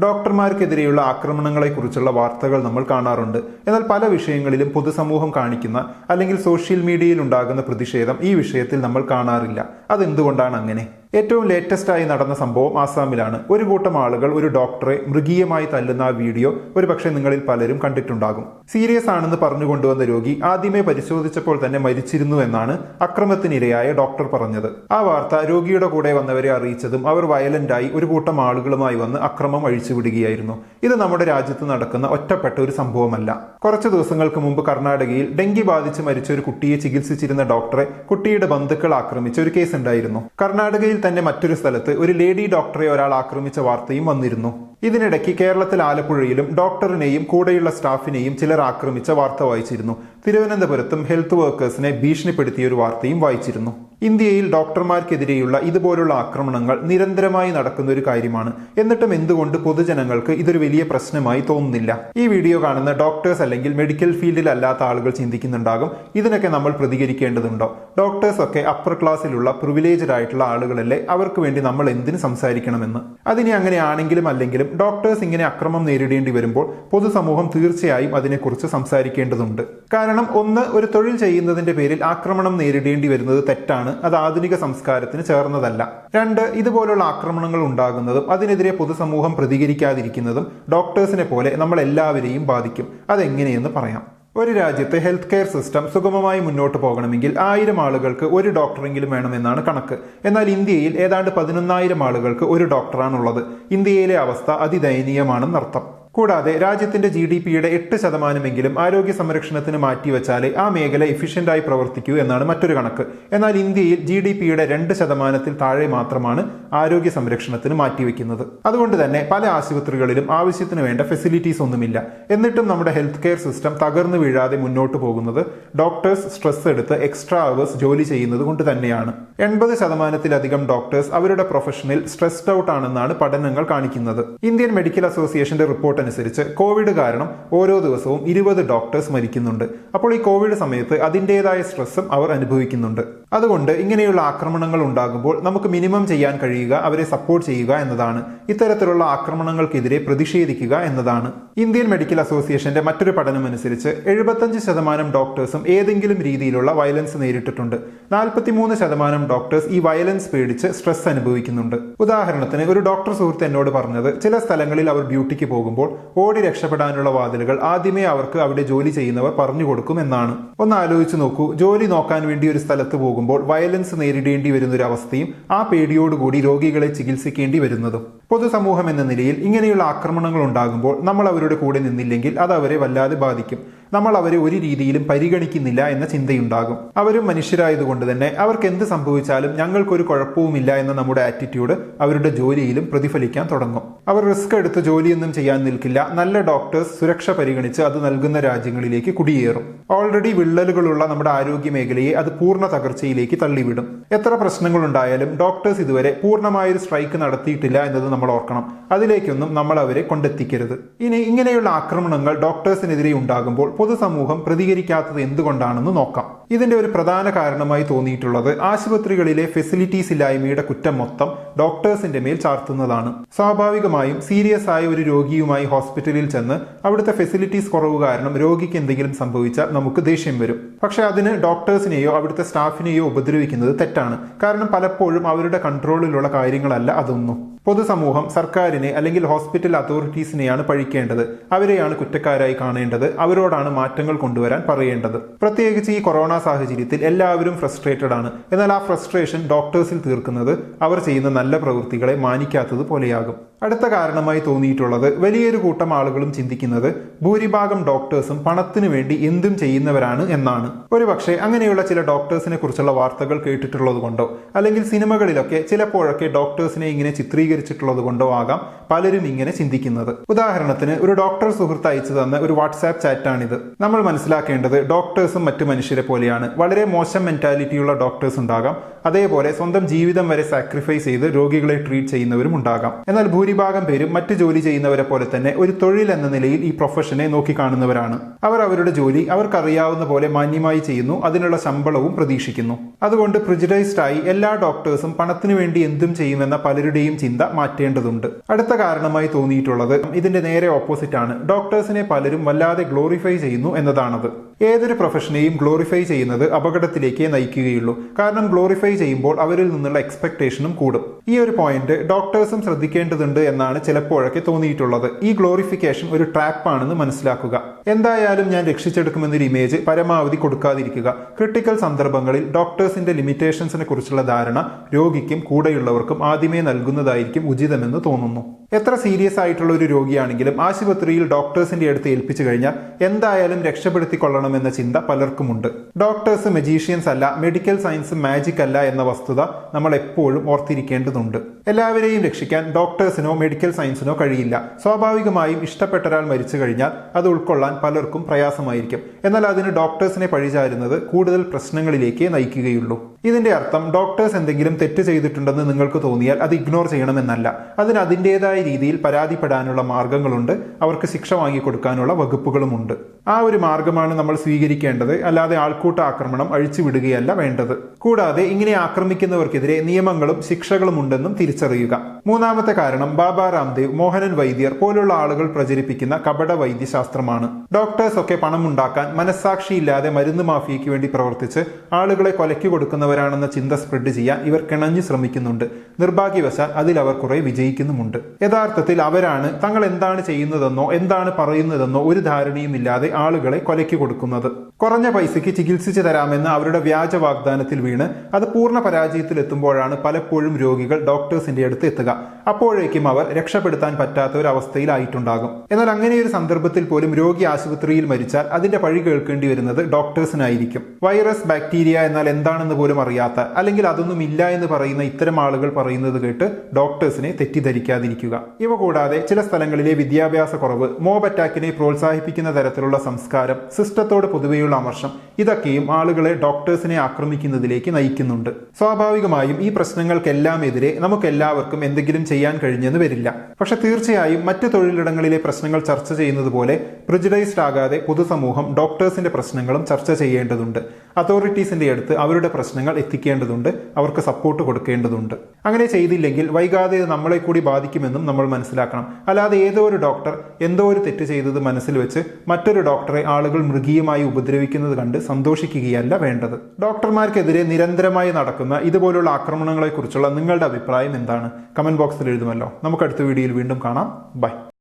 ഡോക്ടർമാർക്കെതിരെയുള്ള ആക്രമണങ്ങളെക്കുറിച്ചുള്ള വാർത്തകൾ നമ്മൾ കാണാറുണ്ട്. എന്നാൽ പല വിഷയങ്ങളിലും പൊതുസമൂഹം കാണിക്കുന്ന അല്ലെങ്കിൽ സോഷ്യൽ മീഡിയയിൽ ഉണ്ടാകുന്ന പ്രതിഷേധം ഈ വിഷയത്തിൽ നമ്മൾ കാണാറില്ല. അതെന്തുകൊണ്ടാണ് അങ്ങനെ? ഏറ്റവും ലേറ്റസ്റ്റായി നടന്ന സംഭവം ആസാമിലാണ്. ഒരു കൂട്ടം ആളുകൾ ഒരു ഡോക്ടറെ മൃഗീയമായി തല്ലുന്ന വീഡിയോ ഒരു പക്ഷേ നിങ്ങളിൽ പലരും കണ്ടിട്ടുണ്ടാകും. സീരിയസ് ആണെന്ന് പറഞ്ഞു കൊണ്ടുവന്ന രോഗി ആദ്യമേ പരിശോധിച്ചപ്പോൾ തന്നെ മരിച്ചിരുന്നു എന്നാണ് അക്രമത്തിനിരയായ ഡോക്ടർ പറഞ്ഞത്. ആ വാർത്ത രോഗിയുടെ കൂടെ വന്നവരെ അറിയിച്ചതും അവർ വയലന്റായി ഒരു കൂട്ടം ആളുകളുമായി വന്ന് അക്രമം അഴിച്ചുവിടുകയായിരുന്നു. ഇത് നമ്മുടെ രാജ്യത്ത് നടക്കുന്ന ഒറ്റപ്പെട്ട ഒരു സംഭവമല്ല. കുറച്ചു ദിവസങ്ങൾക്ക് മുമ്പ് കർണാടകയിൽ ഡെങ്കി ബാധിച്ച് മരിച്ച ഒരു കുട്ടിയെ ചികിത്സിച്ചിരുന്ന ഡോക്ടറെ കുട്ടിയുടെ ബന്ധുക്കൾ ആക്രമിച്ച ഒരു കേസ് ഉണ്ടായിരുന്നു. കർണാടകയിൽ തന്നെ മറ്റൊരു സ്ഥലത്ത് ഒരു ലേഡി ഡോക്ടറെ ഒരാൾ ആക്രമിച്ച വാർത്തയും വന്നിരുന്നു. ഇതിനിടയ്ക്ക് കേരളത്തിൽ ആലപ്പുഴയിലും ഡോക്ടറിനെയും കൂടെയുള്ള സ്റ്റാഫിനെയും ചിലർ ആക്രമിച്ച വാർത്ത വായിച്ചിരുന്നു. തിരുവനന്തപുരത്തും ഹെൽത്ത് വർക്കേഴ്സിനെ ഭീഷണിപ്പെടുത്തിയ ഒരു വാർത്തയും വായിച്ചിരുന്നു. ഇന്ത്യയിൽ ഡോക്ടർമാർക്കെതിരെയുള്ള ഇതുപോലുള്ള ആക്രമണങ്ങൾ നിരന്തരമായി നടക്കുന്ന ഒരു കാര്യമാണ്. എന്നിട്ടും എന്തുകൊണ്ട് പൊതുജനങ്ങൾക്ക് ഇതൊരു വലിയ പ്രശ്നമായി തോന്നുന്നില്ല? ഈ വീഡിയോ കാണുന്ന ഡോക്ടേഴ്സ് അല്ലെങ്കിൽ മെഡിക്കൽ ഫീൽഡിൽ അല്ലാത്ത ആളുകൾ ചിന്തിക്കുന്നുണ്ടാകും. ഇതിനൊക്കെ നമ്മൾ പ്രതികരിക്കേണ്ടതുണ്ടോ? ഡോക്ടേഴ്സ് ഒക്കെ അപ്പർ ക്ലാസ്സിലുള്ള പ്രിവിലേജഡ് ആയിട്ടുള്ള ആളുകളല്ലേ? അവർക്ക് വേണ്ടി നമ്മൾ എന്തിനു സംസാരിക്കണമെന്ന്? അതിനി അങ്ങനെയാണെങ്കിലും അല്ലെങ്കിലും ഡോക്ടേഴ്സ് ഇങ്ങനെ അക്രമം നേരിടേണ്ടി വരുമ്പോൾ പൊതുസമൂഹം തീർച്ചയായും അതിനെക്കുറിച്ച് സംസാരിക്കേണ്ടതുണ്ട്. കാരണം ഒന്ന് ഒരു തൊഴിൽ ചെയ്യുന്നതിന്റെ പേരിൽ ആക്രമണം നേരിടേണ്ടി വരുന്നത് തെറ്റാണ്. അത് ആധുനിക സംസ്കാരത്തിന് ചേർന്നതല്ല. രണ്ട് ഇതുപോലുള്ള ആക്രമണങ്ങൾ ഉണ്ടാകുന്നതും അതിനെതിരെ പൊതുസമൂഹം പ്രതികരിക്കാതിരിക്കുന്നതും ഡോക്ടേഴ്സിനെ പോലെ നമ്മൾ എല്ലാവരെയും ബാധിക്കും. അതെങ്ങനെയെന്ന് പറയാം. ഒരു രാജ്യത്തെ ഹെൽത്ത് കെയർ സിസ്റ്റം സുഗമമായി മുന്നോട്ട് പോകണമെങ്കിൽ ആയിരം ആളുകൾക്ക് ഒരു ഡോക്ടറെങ്കിലും വേണമെന്നാണ് കണക്ക്. എന്നാൽ ഇന്ത്യയിൽ ഏതാണ്ട് പതിനൊന്നായിരം ആളുകൾക്ക് ഒരു ഡോക്ടറാണുള്ളത്. ഇന്ത്യയിലെ അവസ്ഥ അതിദയനീയമാണെന്നർത്ഥം. കൂടാതെ രാജ്യത്തിന്റെ ജി ഡി പിയുടെ എട്ട് ശതമാനമെങ്കിലും ആരോഗ്യ സംരക്ഷണത്തിന് മാറ്റിവെച്ചാലേ ആ മേഖല എഫിഷ്യന്റായി പ്രവർത്തിക്കൂ എന്നാണ് മറ്റൊരു കണക്ക്. എന്നാൽ ഇന്ത്യയിൽ ജി ഡി പിയുടെ രണ്ട് ശതമാനത്തിൽ താഴെ മാത്രമാണ് ആരോഗ്യ സംരക്ഷണത്തിന് മാറ്റിവെക്കുന്നത്. അതുകൊണ്ട് തന്നെ പല ആശുപത്രികളിലും ആവശ്യത്തിന് വേണ്ട ഫെസിലിറ്റീസ് ഒന്നുമില്ല. എന്നിട്ടും നമ്മുടെ ഹെൽത്ത് കെയർ സിസ്റ്റം തകർന്നു വീഴാതെ മുന്നോട്ട് പോകുന്നത് ഡോക്ടേഴ്സ് സ്ട്രെസ് എടുത്ത് എക്സ്ട്രാ അവേഴ്സ് ജോലി ചെയ്യുന്നത് കൊണ്ട് തന്നെയാണ്. എൺപത് ശതമാനത്തിലധികം ഡോക്ടേഴ്സ് അവരുടെ പ്രൊഫഷനിൽ സ്ട്രെസ്ഡ് ഔട്ട് ആണെന്നാണ് പഠനങ്ങൾ കാണിക്കുന്നത്. ഇന്ത്യൻ മെഡിക്കൽ അസോസിയേഷന്റെ റിപ്പോർട്ട് അനുസരിച്ച് കോവിഡ് കാരണം ഓരോ ദിവസവും ഇരുപത് ഡോക്ടേഴ്സ് മരിക്കുന്നുണ്ട്. അപ്പോൾ ഈ കോവിഡ് സമയത്ത് അതിന്റെതായ സ്ട്രെസ്സും അവർ അനുഭവിക്കുന്നുണ്ട്. അതുകൊണ്ട് ഇങ്ങനെയുള്ള ആക്രമണങ്ങൾ ഉണ്ടാകുമ്പോൾ നമുക്ക് മിനിമം ചെയ്യാൻ കഴിയുക അവരെ സപ്പോർട്ട് ചെയ്യുക എന്നതാണ്. ഇത്തരത്തിലുള്ള ആക്രമണങ്ങൾക്കെതിരെ പ്രതിഷേധിക്കുക എന്നതാണ്. ഇന്ത്യൻ മെഡിക്കൽ അസോസിയേഷന്റെ മറ്റൊരു പഠനം അനുസരിച്ച് എഴുപത്തഞ്ച് ശതമാനം ഡോക്ടേഴ്സും ഏതെങ്കിലും രീതിയിലുള്ള വയലൻസ് നേരിട്ടിട്ടുണ്ട്. നാൽപ്പത്തിമൂന്ന് ശതമാനം ഡോക്ടേഴ്സ് ഈ വയലൻസ് പേടിച്ച് സ്ട്രെസ് അനുഭവിക്കുന്നുണ്ട്. ഉദാഹരണത്തിന് ഒരു ഡോക്ടർ സുഹൃത്ത് എന്നോട് പറഞ്ഞത് ചില സ്ഥലങ്ങളിൽ അവർ ഡ്യൂട്ടിക്ക് പോകുമ്പോൾ ഓടി രക്ഷപ്പെടാനുള്ള വാതിലുകൾ ആദ്യമേ അവർക്ക് അവിടെ ജോലി ചെയ്യുന്നവർ പറഞ്ഞു കൊടുക്കും എന്നാണ്. ഒന്ന് ആലോചിച്ച് നോക്കൂ. ജോലി നോക്കാൻ വേണ്ടി ഒരു സ്ഥലത്ത് പോകുമ്പോൾ വയലൻസ് നേരിടേണ്ടി വരുന്ന ഒരു അവസ്ഥയും ആ പേടിയോടുകൂടി രോഗികളെ ചികിത്സിക്കേണ്ടി വരുന്നതും. പൊതുസമൂഹം എന്ന നിലയിൽ ഇങ്ങനെയുള്ള ആക്രമണങ്ങൾ ഉണ്ടാകുമ്പോൾ നമ്മൾ അവരുടെ കൂടെ നിന്നില്ലെങ്കിൽ അത് അവരെ വല്ലാതെ ബാധിക്കും. നമ്മൾ അവരെ ഒരു രീതിയിലും പരിഗണിക്കുന്നില്ല എന്ന ചിന്തയുണ്ടാകും. അവരും മനുഷ്യരായതുകൊണ്ട് തന്നെ അവർക്ക് എന്ത് സംഭവിച്ചാലും ഞങ്ങൾക്കൊരു കുഴപ്പവുമില്ല എന്ന നമ്മുടെ ആറ്റിറ്റ്യൂഡ് അവരുടെ ജോലിയിലും പ്രതിഫലിക്കാൻ തുടങ്ങും. അവർ റിസ്ക് എടുത്ത് ജോലിയൊന്നും ചെയ്യാൻ നിൽക്കില്ല. നല്ല ഡോക്ടേഴ്സ് സുരക്ഷ പരിഗണിച്ച് അത് നൽകുന്ന രാജ്യങ്ങളിലേക്ക് കുടിയേറും. ഓൾറെഡി വിള്ളലുകളുള്ള നമ്മുടെ ആരോഗ്യ മേഖലയെ അത് പൂർണ തകർച്ചയിലേക്ക് തള്ളിവിടും. എത്ര പ്രശ്നങ്ങൾ ഉണ്ടായാലും ഡോക്ടേഴ്സ് ഇതുവരെ പൂർണമായൊരു സ്ട്രൈക്ക് നടത്തിയിട്ടില്ല എന്നത് നമ്മൾ ഓർക്കണം. അതിലേക്കൊന്നും നമ്മൾ അവരെ കൊണ്ടെത്തിക്കരുത്. ഇനി ഇങ്ങനെയുള്ള ആക്രമണങ്ങൾ ഡോക്ടേഴ്സിനെതിരെ ഉണ്ടാകുമ്പോൾ പൊതുസമൂഹം പ്രതികരിക്കാത്തത് എന്തുകൊണ്ടാണെന്ന് നോക്കാം. ഇതിന്റെ ഒരു പ്രധാന കാരണമായി തോന്നിയിട്ടുള്ളത് ആശുപത്രികളിലെ ഫെസിലിറ്റീസ് ഇല്ലായ്മയുടെ കുറ്റം മൊത്തം ഡോക്ടേഴ്സിന്റെ മേൽ ചാർത്തുന്നതാണ്. സ്വാഭാവികമായും സീരിയസ് ആയ ഒരു രോഗിയുമായി ഹോസ്പിറ്റലിൽ ചെന്ന് അവിടുത്തെ ഫെസിലിറ്റീസ് കുറവ് കാരണം രോഗിക്ക് എന്തെങ്കിലും സംഭവിച്ചാൽ നമുക്ക് ദേഷ്യം വരും. പക്ഷെ അതിന് ഡോക്ടേഴ്സിനെയോ അവിടുത്തെ സ്റ്റാഫിനെയോ ഉപദ്രവിക്കുന്നത് തെറ്റാണ്. കാരണം പലപ്പോഴും അവരുടെ കൺട്രോളിലുള്ള കാര്യങ്ങളല്ല അതൊന്നും. പൊതുസമൂഹം സർക്കാരിനെ അല്ലെങ്കിൽ ഹോസ്പിറ്റൽ അതോറിറ്റീസിനെയാണ് പഴിക്കേണ്ടത്. അവരെയാണ് കുറ്റക്കാരായി കാണേണ്ടത്. അവരോടാണ് മാറ്റങ്ങൾ കൊണ്ടുവരാൻ പറയേണ്ടത്. പ്രത്യേകിച്ച് ഈ കൊറോണ സാഹചര്യത്തിൽ എല്ലാവരും ഫ്രസ്ട്രേറ്റഡ് ആണ്. എന്നാൽ ആ ഫ്രസ്ട്രേഷൻ ഡോക്ടേഴ്സിൽ തീർക്കുന്നത് അവർ ചെയ്യുന്ന നല്ല പ്രവൃത്തികളെ മാനിക്കാത്തത് പോലെയാകും. അടുത്ത കാരണമായി തോന്നിയിട്ടുള്ളത് വലിയൊരു കൂട്ടം ആളുകളും ചിന്തിക്കുന്നത് ഭൂരിഭാഗം ഡോക്ടേഴ്സും പണത്തിനു വേണ്ടി എന്തും ചെയ്യുന്നവരാണ് എന്നാണ്. ഒരുപക്ഷെ അങ്ങനെയുള്ള ചില ഡോക്ടേഴ്സിനെ കുറിച്ചുള്ള വാർത്തകൾ കേട്ടിട്ടുള്ളത് കൊണ്ടോ അല്ലെങ്കിൽ സിനിമകളിലൊക്കെ ചിലപ്പോഴൊക്കെ ഡോക്ടേഴ്സിനെ ഇങ്ങനെ ചിത്രീകരിച്ചിട്ടുള്ളത് കൊണ്ടോ ആകാം പലരും ഇങ്ങനെ ചിന്തിക്കുന്നത്. ഉദാഹരണത്തിന് ഒരു ഡോക്ടർ സുഹൃത്ത് അയച്ചു തന്ന ഒരു വാട്സാപ്പ് ചാറ്റാണിത്. നമ്മൾ മനസ്സിലാക്കേണ്ടത് ഡോക്ടേഴ്സും മറ്റു മനുഷ്യരെ പോലെയാണ്. വളരെ മോശം മെന്റാലിറ്റിയുള്ള ഡോക്ടേഴ്സ് ഉണ്ടാകാം. അതേപോലെ സ്വന്തം ജീവിതം വരെ സാക്രിഫൈസ് ചെയ്ത് രോഗികളെ ട്രീറ്റ് ചെയ്യുന്നവരും ഉണ്ടാകാം. എന്നാൽ ഭൂരിഭാഗം പേരും മറ്റു ജോലി ചെയ്യുന്നവരെ പോലെ തന്നെ ഒരു തൊഴിൽ എന്ന നിലയിൽ ഈ പ്രൊഫഷനെ നോക്കിക്കാണുന്നവരാണ്. അവർ അവരുടെ ജോലി അവർക്കറിയാവുന്ന പോലെ മാന്യമായി ചെയ്യുന്നു അതിനുള്ള ശമ്പളവും പ്രതീക്ഷിക്കുന്നു. അതുകൊണ്ട് പ്രിജിഡൈസ്ഡ് ആയി എല്ലാ ഡോക്ടേഴ്സും പണത്തിനു വേണ്ടി എന്തും ചെയ്യുമെന്ന പലരുടെയും ചിന്ത മാറ്റേണ്ടതുണ്ട്. അടുത്ത കാരണമായി തോന്നിയിട്ടുള്ളത് ഇതിന്റെ നേരെ ഓപ്പോസിറ്റ് ആണ്. ഡോക്ടേഴ്സിനെ പലരും വല്ലാതെ ഗ്ലോറിഫൈ ചെയ്യുന്നു എന്നതാണത്. ഏതൊരു പ്രൊഫഷനെയും ഗ്ലോറിഫൈ ചെയ്യുന്നത് അപകടത്തിലേക്കേ നയിക്കുകയുള്ളൂ. കാരണം ഗ്ലോറിഫൈ ചെയ്യുമ്പോൾ അവരിൽ നിന്നുള്ള എക്സ്പെക്ടേഷനും കൂടും. ഈ ഒരു പോയിന്റ് ഡോക്ടേഴ്സും ശ്രദ്ധിക്കേണ്ടതുണ്ട് എന്നാണ് ചിലപ്പോഴൊക്കെ തോന്നിയിട്ടുള്ളത്. ഈ ഗ്ലോറിഫിക്കേഷൻ ഒരു ട്രാപ്പ് ആണെന്ന് മനസ്സിലാക്കുക. എന്തായാലും ഞാൻ രക്ഷിച്ചെടുക്കുമെന്നൊരു ഇമേജ് പരമാവധി കൊടുക്കാതിരിക്കുക. ക്രിട്ടിക്കൽ സന്ദർഭങ്ങളിൽ ഡോക്ടേഴ്സിന്റെ ലിമിറ്റേഷൻസിനെ കുറിച്ചുള്ള ധാരണ രോഗിക്കും കൂടെയുള്ളവർക്കും ആദ്യമേ നൽകുന്നതായിരിക്കും. ഉചിതമെന്ന് തോന്നുന്നു. എത്ര സീരിയസ് ആയിട്ടുള്ള ഒരു രോഗിയാണെങ്കിലും ആശുപത്രിയിൽ ഡോക്ടേഴ്സിന്റെ അടുത്ത് ഏൽപ്പിച്ചു കഴിഞ്ഞാൽ എന്തായാലും രക്ഷപ്പെടുത്തിക്കൊള്ളണമെന്ന ചിന്ത പലർക്കുമുണ്ട്. ഡോക്ടേഴ്സ് മെജീഷ്യൻസ് അല്ല മെഡിക്കൽ സയൻസ് മാജിക് അല്ല എന്ന വസ്തുത നമ്മൾ എപ്പോഴും ഓർത്തിരിക്കേണ്ടതുണ്ട്. എല്ലാവരെയും രക്ഷിക്കാൻ ഡോക്ടേഴ്സിനോ മെഡിക്കൽ സയൻസിനോ കഴിയില്ല. സ്വാഭാവികമായും ഇഷ്ടപ്പെട്ട ഒരാൾ മരിച്ചു കഴിഞ്ഞാൽ അത് ഉൾക്കൊള്ളാൻ പലർക്കും പ്രയാസമായിരിക്കും. എന്നാൽ അതിന് ഡോക്ടേഴ്സിനെ പഴിചാരുന്നത് കൂടുതൽ പ്രശ്നങ്ങളിലേക്ക് നയിക്കുകയുള്ളൂ. ഇതിന്റെ അർത്ഥം ഡോക്ടേഴ്സ് എന്തെങ്കിലും തെറ്റ് ചെയ്തിട്ടുണ്ടെന്ന് നിങ്ങൾക്ക് തോന്നിയാൽ അത് ഇഗ്നോർ ചെയ്യണമെന്നല്ല. അതിന് അതിന്റെതായ രീതിയിൽ പരാതിപ്പെടാനുള്ള മാർഗങ്ങളുണ്ട്. അവർക്ക് ശിക്ഷ വാങ്ങിക്കൊടുക്കാനുള്ള വകുപ്പുകളുമുണ്ട്. ആ ഒരു മാർഗമാണ് നമ്മൾ സ്വീകരിക്കേണ്ടത്. അല്ലാതെ ആൾക്കൂട്ട ആക്രമണം അഴിച്ചുവിടുകയല്ല വേണ്ടത്. കൂടാതെ ഇങ്ങനെ ആക്രമിക്കുന്നവർക്കെതിരെ നിയമങ്ങളും ശിക്ഷകളും ഉണ്ടെന്നും തിരിച്ചറിയുക. മൂന്നാമത്തെ കാരണം ബാബ രാംദേവ് മോഹനൻ വൈദ്യർ പോലുള്ള ആളുകൾ പ്രചരിപ്പിക്കുന്ന കപട വൈദ്യശാസ്ത്രമാണ്. ഡോക്ടേഴ്സ് ഒക്കെ പണമുണ്ടാക്കാൻ മനസ്സാക്ഷിയില്ലാതെ മരുന്ന് മാഫിയയ്ക്ക് വേണ്ടി പ്രവർത്തിച്ച് ആളുകളെ കൊലയ്ക്ക് കൊടുക്കുന്നവരാണെന്ന ചിന്ത സ്പ്രെഡ് ചെയ്യാൻ ഇവർ കിണഞ്ഞു ശ്രമിക്കുന്നുണ്ട്. നിർഭാഗ്യവശാൽ അതിൽ അവർ കുറെ വിജയിക്കുന്നുമുണ്ട്. യഥാർത്ഥത്തിൽ അവരാണ് തങ്ങൾ എന്താണ് ചെയ്യുന്നതെന്നോ എന്താണ് പറയുന്നതെന്നോ ഒരു ധാരണയും ഇല്ലാതെ ആളുകളെ കൊലയ്ക്ക് കൊടുക്കുന്നത്. കുറഞ്ഞ പൈസയ്ക്ക് ചികിത്സിച്ചു തരാമെന്ന് അവരുടെ വ്യാജ വാഗ്ദാനത്തിൽ വീണ് അത് പൂർണ പരാജയത്തിൽ എത്തുമ്പോഴാണ് പലപ്പോഴും രോഗികൾ ഡോക്ടേഴ്സിന്റെ അടുത്ത് എത്തുക. അപ്പോഴേക്കും അവർ രക്ഷപ്പെടുത്താൻ പറ്റാത്ത ഒരു അവസ്ഥയിലായിട്ടുണ്ടാകും. എന്നാൽ അങ്ങനെയൊരു സന്ദർഭത്തിൽ പോലും രോഗി ആശുപത്രിയിൽ മരിച്ചാൽ അതിന്റെ പഴി കേൾക്കേണ്ടി വരുന്നത് ഡോക്ടേഴ്സിനായിരിക്കും. വൈറസ് ബാക്ടീരിയ എന്നാൽ എന്താണെന്ന് പോലും അറിയാത്ത അല്ലെങ്കിൽ അതൊന്നും ഇല്ല എന്ന് പറയുന്ന ഇത്തരം ആളുകൾ പറയുന്നത് കേട്ട് ഡോക്ടേഴ്സിനെ തെറ്റിദ്ധരിക്കാതിരിക്കുക. ഇവ കൂടാതെ ചില സ്ഥലങ്ങളിലെ വിദ്യാഭ്യാസ കുറവ് മോബ് അറ്റാക്കിനെ പ്രോത്സാഹിപ്പിക്കുന്ന തരത്തിലുള്ള സംസ്കാരം സിസ്റ്റത്തോട് പൊതുവെയുള്ള അമർഷം ഇതൊക്കെയും ആളുകളെ ഡോക്ടേഴ്സിനെ ആക്രമിക്കുന്നതിലേക്ക് നയിക്കുന്നുണ്ട്. സ്വാഭാവികമായും ഈ പ്രശ്നങ്ങൾക്കെല്ലാം എതിരെ നമുക്കെല്ലാവർക്കും എന്തെങ്കിലും ചെയ്യാൻ കഴിഞ്ഞെന്ന് വരില്ല. പക്ഷെ തീർച്ചയായും മറ്റു തൊഴിലിടങ്ങളിലെ പ്രശ്നങ്ങൾ ചർച്ച ചെയ്യുന്നത് പോലെ പ്രിജിഡൈസ്ഡ് ആകാതെ പൊതുസമൂഹം ഡോക്ടേഴ്സിന്റെ പ്രശ്നങ്ങളും ചർച്ച ചെയ്യേണ്ടതുണ്ട്. അതോറിറ്റീസിന്റെ അടുത്ത് അവരുടെ പ്രശ്നങ്ങൾ എത്തിക്കേണ്ടതുണ്ട് അവർക്ക് സപ്പോർട്ട് കൊടുക്കേണ്ടതുണ്ട്. അങ്ങനെ ചെയ്തില്ലെങ്കിൽ വൈകാതെ ഇത് നമ്മളെ കൂടി ബാധിക്കുമെന്നും നമ്മൾ മനസ്സിലാക്കണം. അല്ലാതെ ഏതോ ഒരു ഡോക്ടർ എന്തോ ഒരു തെറ്റ് ചെയ്തത് മനസ്സിൽ വെച്ച് മറ്റൊരു ഡോക്ടറെ ആളുകൾ മൃഗീയമായി ഉപദ്രവിക്കുന്നത് കണ്ട് സന്തോഷിക്കുകയല്ല വേണ്ടത്. ഡോക്ടർമാർക്കെതിരെ നിരന്തരമായി നടക്കുന്ന ഇതുപോലുള്ള ആക്രമണങ്ങളെക്കുറിച്ചുള്ള നിങ്ങളുടെ അഭിപ്രായം എന്താണ്? കമന്റ് ബോക്സിൽ എഴുതുമല്ലോ. നമുക്ക് അടുത്ത വീഡിയോയിൽ വീണ്ടും കാണാം. ബൈ